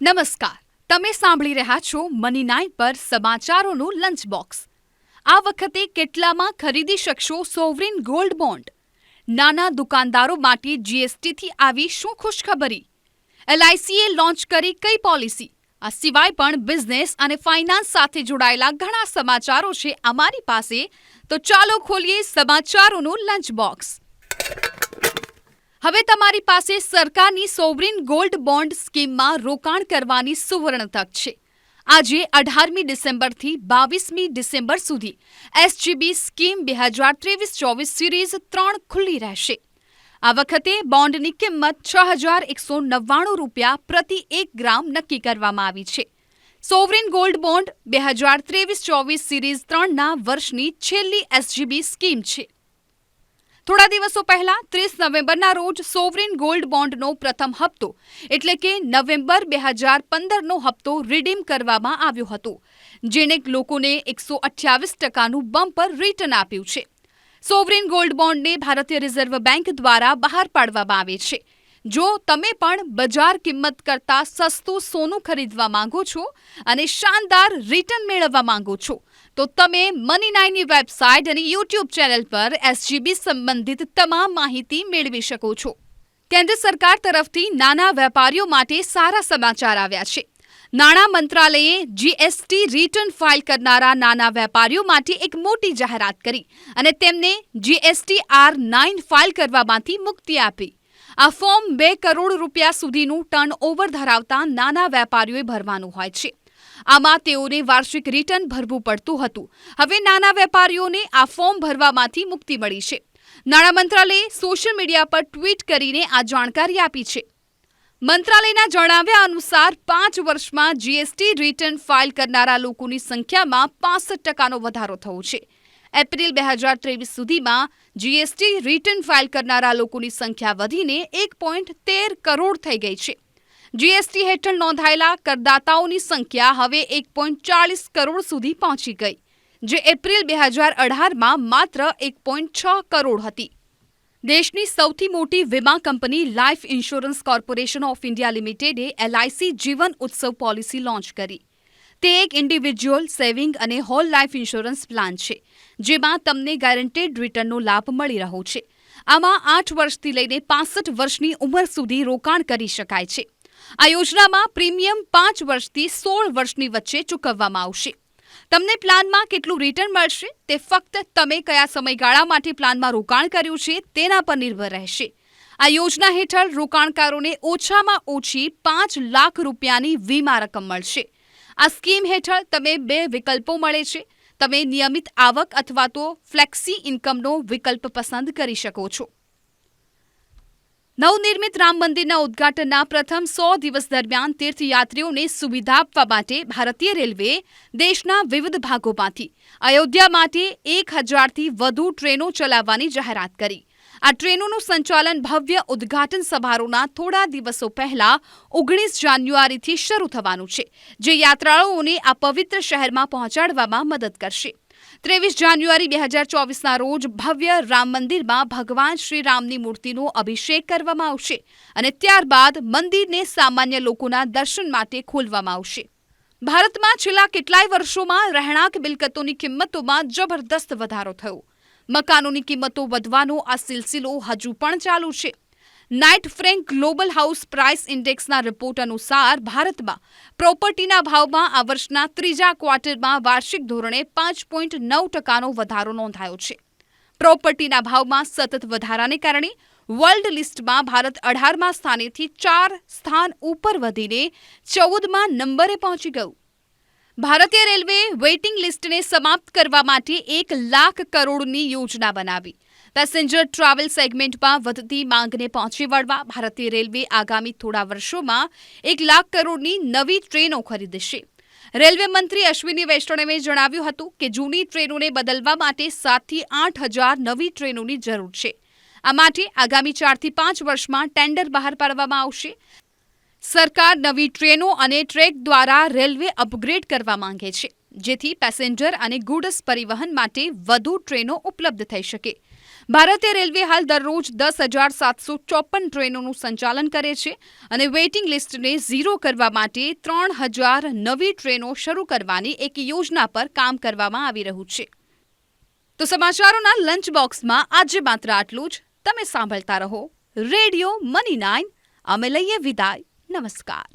નમસ્કાર. તમે સાંભળી રહ્યા છો મની નાઇન પર સમાચારોનું લંચ બોક્સ આ વખતે કેટલામાં ખરીદી શકશો સોવરિન ગોલ્ડ બોન્ડ? નાના દુકાનદારો માટે જીએસટીથી આવી શું ખુશખબરી? એલઆઈસીએ લોન્ચ કરી કઈ પોલિસી આ સિવાય પણ બિઝનેસ અને ફાઇનાન્સ સાથે જોડાયેલા ઘણા સમાચારો છે અમારી પાસે. તો ચાલો ખોલીએ સમાચારોનું લંચ બોક્સ હવે તમારી પાસે સરકારની સોવરિન ગોલ્ડ બોન્ડ સ્કીમમાં રોકાણ કરવાની સુવર્ણ તક છે. આજે અઢારમી ડિસેમ્બરથી બાવીસમી ડિસેમ્બર સુધી એસજીબી સ્કીમ બે હજાર ત્રેવીસ ચોવીસ સિરીઝ ત્રણ ખુલ્લી રહેશે. આ વખતે બોન્ડની કિંમત છ હજાર એકસો નવ્વાણું રૂપિયા પ્રતિ એક ગ્રામ નક્કી કરવામાં આવી છે. સોવરિન ગોલ્ડ બોન્ડ બે હજાર ત્રેવીસ ચોવીસ સિરીઝ ત્રણના વર્ષની છેલ્લી એસજીબી સ્કીમ છે. થોડા દિવસો પહેલા ત્રીસ નવેમ્બરના રોજ સોવરિન ગોલ્ડ બોન્ડનો પ્રથમ હપ્તો, એટલે કે નવેમ્બર બે હજાર પંદરનો હપ્તો રિડીમ કરવામાં આવ્યો હતો, જેણે લોકોને એકસો અઠ્યાવીસ ટકાનું બમ્પર રિટર્ન આપ્યું છે. સોવરિન ગોલ્ડ બોન્ડને ભારતીય રિઝર્વ બેંક દ્વારા બહાર પાડવામાં આવે છે. જો તમે પણ બજાર કિંમત કરતાં સસ્તું સોનું ખરીદવા માંગો છો અને શાનદાર રિટર્ન મેળવવા માંગો છો, તો તમે મની નાઇનની વેબસાઇટ અને યુટ્યુબ ચેનલ પર એસજીબી સંબંધિત તમામ માહિતી મેળવી શકો છો. કેન્દ્ર સરકાર તરફથી નાના વેપારીઓ માટે સારા સમાચાર આવ્યા છે. નાણાં મંત્રાલયે જીએસટી રિટર્ન ફાઇલ કરનારા નાના વેપારીઓ માટે એક મોટી જાહેરાત કરી અને તેમને જીએસટી આર નાઇન ફાઇલ કરવામાંથી મુક્તિ આપી. આ ફોર્મ બે કરોડ રૂપિયા સુધીનું ટર્ન ઓવર ધરાવતા નાના વેપારીઓએ ભરવાનું હોય છે. આમાં તેઓને વાર્ષિક રિટર્ન ભરવું પડતું હતું. હવે નાના વેપારીઓને આ ફોર્મ ભરવામાંથી મુક્તિ મળી છે. નાણાં મંત્રાલયે સોશિયલ મીડિયા પર ટ્વીટ કરીને આ જાણકારી આપી છે. મંત્રાલયના જણાવ્યા અનુસાર પાંચ વર્ષમાં જીએસટી રિટર્ન ફાઇલ કરનારા લોકોની સંખ્યામાં પાસઠ ટકાનો વધારો થયો છે. એપ્રિલ બે હજાર ત્રેવીસ સુધીમાં જીએસટી રિટર્ન ફાઇલ કરનારા લોકોની સંખ્યા વધીને એક પોઈન્ટ તેર કરોડ થઈ ગઈ છે. જીએસટી હેઠળ નોંધાયેલા કરદાતાઓની સંખ્યા હવે એક પોઈન્ટ ચાલીસ કરોડ સુધી પહોંચી ગઈ, જે એપ્રિલ બે હજાર અઢારમાં માત્ર એક પોઈન્ટ છ કરોડ હતી. દેશની સૌથી મોટી વીમા company life insurance corporation of India લિમિટેડે LIC Jeevan Utsav policy launch કરી. તે એક ઇન્ડિવિજ્યુઅલ સેવિંગ અને હોલ લાઈફ ઇન્સ્યોરન્સ પ્લાન છે, જેમાં તમને ગેરંટેડ રિટર્નનો લાભ મળી રહ્યો છે. આમાં આઠ વર્ષથી લઈને પાસઠ વર્ષની ઉંમર સુધી રોકાણ કરી શકાય છે. આ યોજનામાં પ્રીમિયમ પાંચ વર્ષથી સોળ વર્ષની વચ્ચે ચૂકવવામાં આવશે. તમને પ્લાનમાં કેટલું રિટર્ન મળશે તે ફક્ત તમે કયા સમયગાળા માટે પ્લાનમાં રોકાણ કર્યું છે તેના પર નિર્ભર રહેશે. આ યોજના હેઠળ રોકાણકારોને ઓછામાં ઓછી પાંચ લાખ રૂપિયાની વીમા રકમ મળશે. આ સ્કીમ હેઠળ તમે બે વિકલ્પો મળે છે. તમે નિયમિત આવક અથવા તો ફ્લેક્સી ઇન્કમનો વિકલ્પ પસંદ કરી શકો છો. નવનિર્મિત રામ મંદિરના ઉદ્ઘાટનના પ્રથમ સો દિવસ દરમિયાન તીર્થયાત્રીઓને સુવિધા આપવા માટે ભારતીય રેલવે દેશના વિવિધ ભાગોમાંથી અયોધ્યા માટે એક હજારથી વધુ ટ્રેનો ચલાવવાની જાહેરાત કરી. આ ટ્રેનોનું સંચાલન ભવ્ય ઉદ્ઘાટન સમારોહના થોડા દિવસો પહેલા ઓગણીસ જાન્યુઆરીથી શરૂ થવાનું છે, જે યાત્રાળુઓને આ પવિત્ર શહેરમાં પહોંચાડવામાં મદદ કરશે. ત્રેવીસ જાન્યુઆરી બે હજાર ચોવીસના રોજ ભવ્ય રામ મંદિરમાં ભગવાન શ્રી રામની મૂર્તિનો અભિષેક કરવામાં આવશે અને ત્યારબાદ મંદિરને સામાન્ય લોકોના દર્શન માટે ખોલવામાં આવશે. ભારતમાં છેલ્લા કેટલાય વર્ષોમાં રહેણાંક મિલકતોની કિંમતોમાં જબરદસ્ત વધારો થયો. મકાનોની કિંમતો વધવાનો આ સિલસિલો હજુ પણ ચાલુ છે. Knight Frank global house price ઇન્ડેક્સના report અનુસાર ભારતમાં પ્રોપર્ટીના ભાવમાં આ વર્ષના ત્રીજા ક્વાર્ટરમાં વાર્ષિક ધોરણે પાંચ પોઈન્ટ નવ ટકાનો વધારો નોંધાયો છે. પ્રોપર્ટીના ભાવમાં સતત વધારાને કારણે વર્લ્ડ લિસ્ટમાં ભારત અઢારમા સ્થાનેથી ચાર સ્થાન ઉપર વધીને ચૌદમાં નંબરે પહોંચી ગયું. ભારતીય રેલવે વેઇટિંગ લિસ્ટને સમાપ્ત કરવા માટે એક લાખ કરોડની યોજના બનાવી. પેસેન્જર ટ્રાવેલ સેગમેન્ટમાં વધતી માંગને પહોંચી વળવા ભારતીય રેલવે આગામી થોડા વર્ષોમાં એક લાખ કરોડની નવી ટ્રેનો ખરીદશે. રેલવે મંત્રી અશ્વિની વૈષ્ણવે જણાવ્યું હતું કે જૂની ટ્રેનોને બદલવા માટે સાતથી આઠ હજાર નવી ટ્રેનોની જરૂર છે. આ માટે આગામી ચારથી પાંચ વર્ષમાં ટેન્ડર બહાર પાડવામાં આવશે. સરકાર નવી ટ્રેનો અને ટ્રેક દ્વારા રેલવે અપગ્રેડ કરવા માંગે છે, જેથી પેસેન્જર અને ગુડ્સ પરિવહન માટે વધુ ટ્રેનો ઉપલબ્ધ થઈ શકે. ભારતીય રેલવે હાલ દરરોજ દસ હજાર સાતસો ચોપન ટ્રેનોનું સંચાલન કરે છે અને વેઇટિંગ લિસ્ટને ઝીરો કરવા માટે ત્રણ હજાર નવી ટ્રેનો શરૂ કરવાની એક યોજના પર કામ કરવામાં આવી રહ્યું છે. તો સમાચારોના લંચ બોક્સમાં આજે માત્ર આટલું જ. તમે સાંભળતા રહો રેડિયો મની નાઇન. અમે લઈએ વિદાય. નમસ્કાર